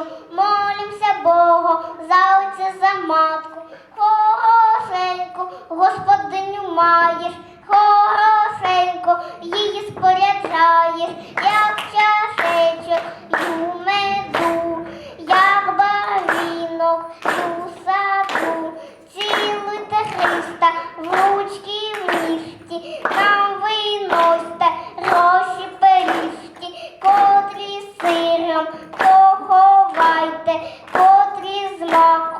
ласку, молимся Богу за отця за матку. Хорошеньку, господиню маєш,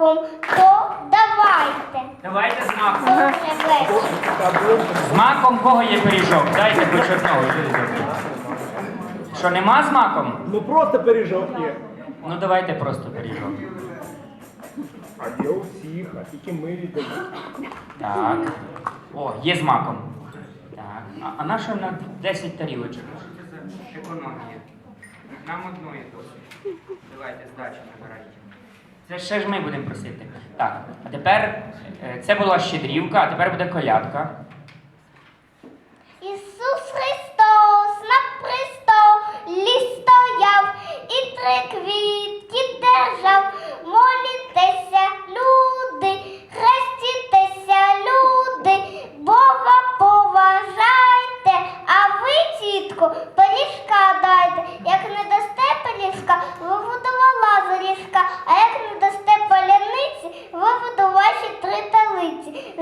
маком, то давайте. Давайте з маком. Добре. З маком кого є пиріжок? Дайте почерпнув. Що нема з маком? Ну просто пиріжок є. Ну давайте просто пиріжок. А є у всіх, а тільки ми віддаємо. Так. О, є з маком. Так. А, а на що на 10 тарілочок? Що це за економія? Нам одної досить. Давайте здачу набирайте. Це ще ж ми будемо просити. Так, а тепер е, це була щедрівка, а тепер буде колядка.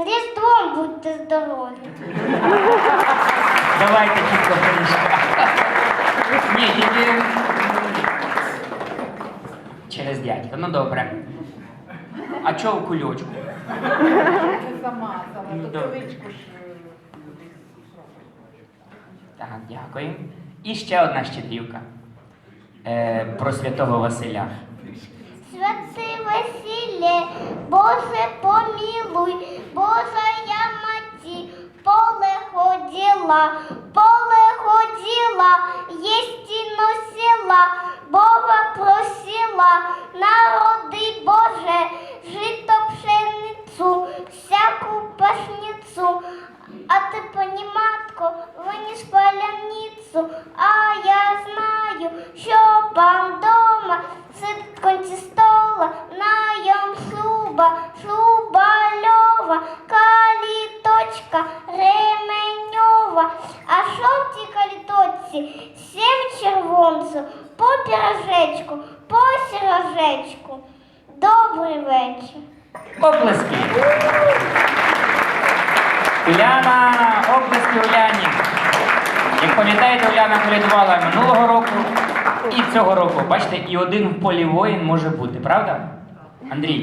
Різдвом будьте здорові. Давайте пиріжка. Ні, тільки через дядька. Ну добре. А чого в кульочку? Це сама, сама Ну, ту добре. пиличку ж. е, Так, дякую. І ще одна щедрівка. Е, про святого Василя. Святи Боже помілуй, Божа я маті, поле ходила, каліточці? Сім червонцю, по пірожечку, по сірожечку. Добрий вечір. Оплески. Уляна, оплески Уляні. Як пам'ятаєте, Уляна колядувала минулого року і цього року. Бачите, і один в полі воїн може бути, правда? Андрій.